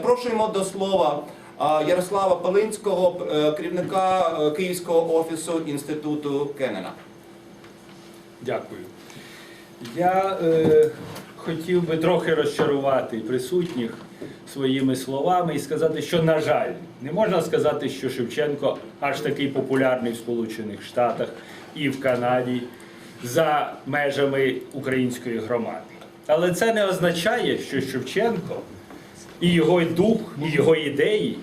Запрошуємо до слова Ярослава Палинського, е, керівника е, Київського офісу інституту Кеннена. Дякую. Я е, хотів би трохи розчарувати присутніх своїми словами і сказати, що, на жаль, не можна сказати, що Шевченко аж такий популярний в Сполучених Штатах і в Канаді за межами української громади. Але це не означає, що Шевченко і його дух, і його ідеї,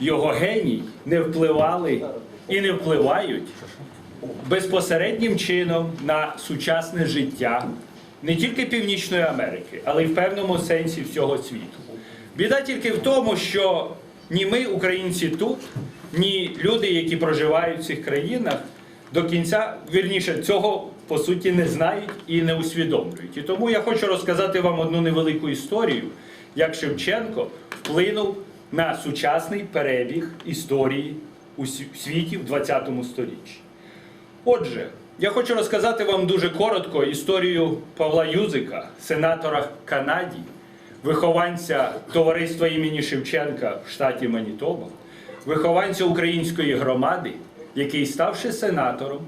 його геній не впливали і не впливають безпосереднім чином на сучасне життя не тільки Північної Америки, але й в певному сенсі всього світу. Біда тільки в тому, що ні ми, українці, тут, ні люди, які проживають в цих країнах, до кінця, вірніше, цього по суті не знають і не усвідомлюють. І тому я хочу розказати вам одну невелику історію, як Шевченко вплинув на сучасний перебіг історії у світі в ХХ столітті. Отже, я хочу розказати вам дуже коротко історію Павла Юзика, сенатора Канаді, вихованця товариства імені Шевченка в штаті Манітоба, вихованця української громади, який, ставши сенатором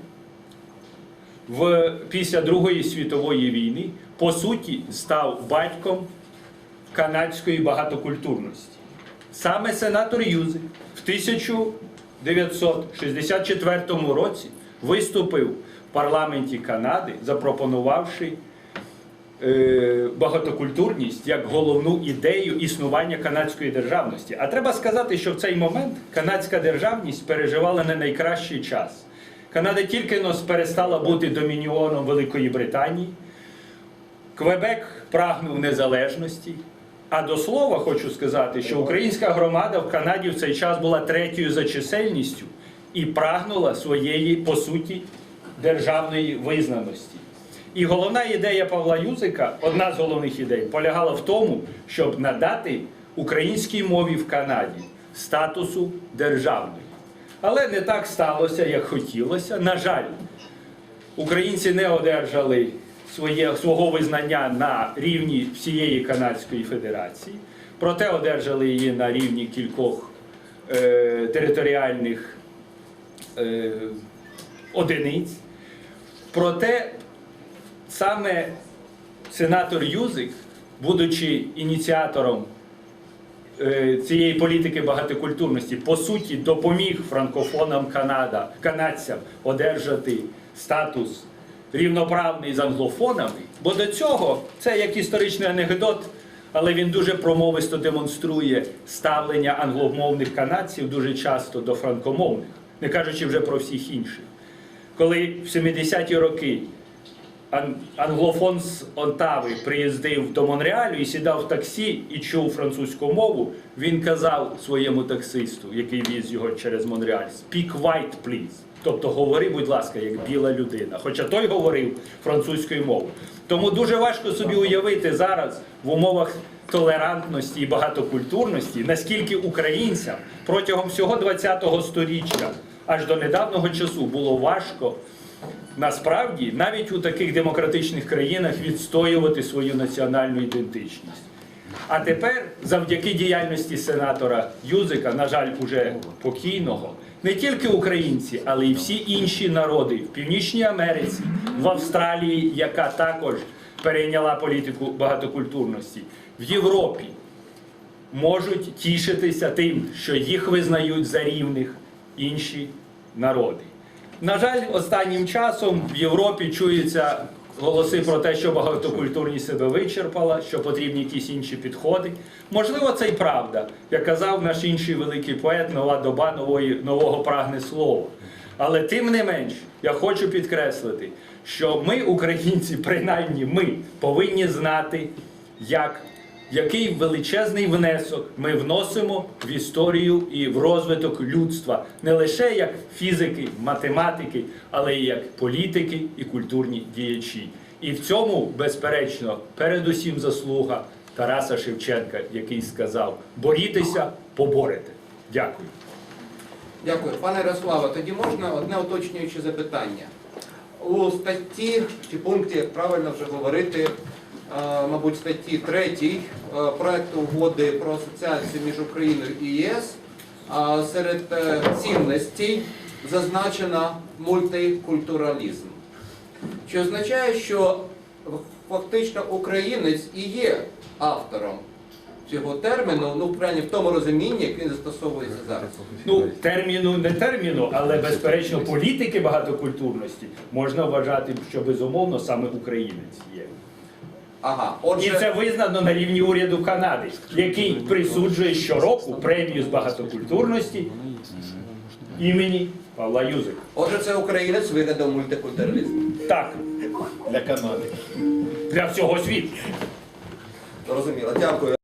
в, після Другої світової війни, по суті, став батьком канадської багатокультурності. Саме сенатор Юзик в 1964 році виступив в парламенті Канади, запропонувавши е, багатокультурність як головну ідею існування канадської державності. А треба сказати, що в цей момент канадська державність переживала не найкращий час. Канада тільки но перестала бути домініоном Великої Британії. Квебек прагнув незалежності. А до слова хочу сказати, що українська громада в Канаді в цей час була третьою за чисельністю і прагнула своєї, по суті, державної визнаності. І головна ідея Павла Юзика, одна з головних ідей, полягала в тому, щоб надати українській мові в Канаді статусу державної. Але не так сталося, як хотілося. На жаль, українці не одержали своє, свого визнання на рівні всієї Канадської Федерації, проте одержали її на рівні кількох е, територіальних е, одиниць. Проте саме сенатор Юзик, будучи ініціатором цієї політики багатокультурності, по суті, допоміг франкофонам Канада, канадцям одержати статус рівноправний з англофонами. Бо до цього це як історичний анекдот, але він дуже промовисто демонструє ставлення англомовних канадців дуже часто до франкомовних, не кажучи вже про всіх інших. Коли в 70-ті роки англофон з Онтави приїздив до Монреалю і сідав в таксі і чув французьку мову, він казав своєму таксисту, який віз його через Монреаль, «Speak white, please». Тобто говори, будь ласка, як біла людина. Хоча той говорив французькою мовою. Тому дуже важко собі уявити зараз в умовах толерантності і багатокультурності, наскільки українцям протягом всього ХХ століття аж до недавнього часу було важко насправді навіть у таких демократичних країнах відстоювати свою національну ідентичність. А тепер, завдяки діяльності сенатора Юзика, на жаль, уже покійного, не тільки українці, але й всі інші народи в Північній Америці, в Австралії, яка також перейняла політику багатокультурності, в Європі можуть тішитися тим, що їх визнають за рівних інші народи. На жаль, останнім часом в Європі чуються голоси про те, що багатокультурність себе вичерпала, що потрібні якісь інші підходи. Можливо, це й правда, як казав наш інший великий поет, нова доба нової, нового прагне слова. Але тим не менш, я хочу підкреслити, що ми, українці, принаймні ми, повинні знати, як який величезний внесок ми вносимо в історію і в розвиток людства не лише як фізики, математики, але й як політики і культурні діячі. І в цьому, безперечно, передусім заслуга Тараса Шевченка, який сказав: борітеся, поборете. Дякую. Дякую. Пане Ярославе, тоді можна одне уточнююче запитання. У статті чи пункті, як правильно вже говорити, мабуть, статті 3 е, проекту угоди про асоціацію між Україною і ЄС е, серед е, цінностей зазначено мультикультуралізм. Що означає, що фактично українець і є автором цього терміну, ну, принаймні в тому розумінні, який застосовується зараз. Ну, терміну не терміну, але безперечно політики багатокультурності можна вважати, що безумовно саме українець є. Ага, І це визнано на рівні уряду Канади, який присуджує щороку премію з багатокультурності імені Павла Юзика. отже, це українець вигадав мультикультуралізм. Так, Для Канади. для всього світу. Зрозуміло, дякую.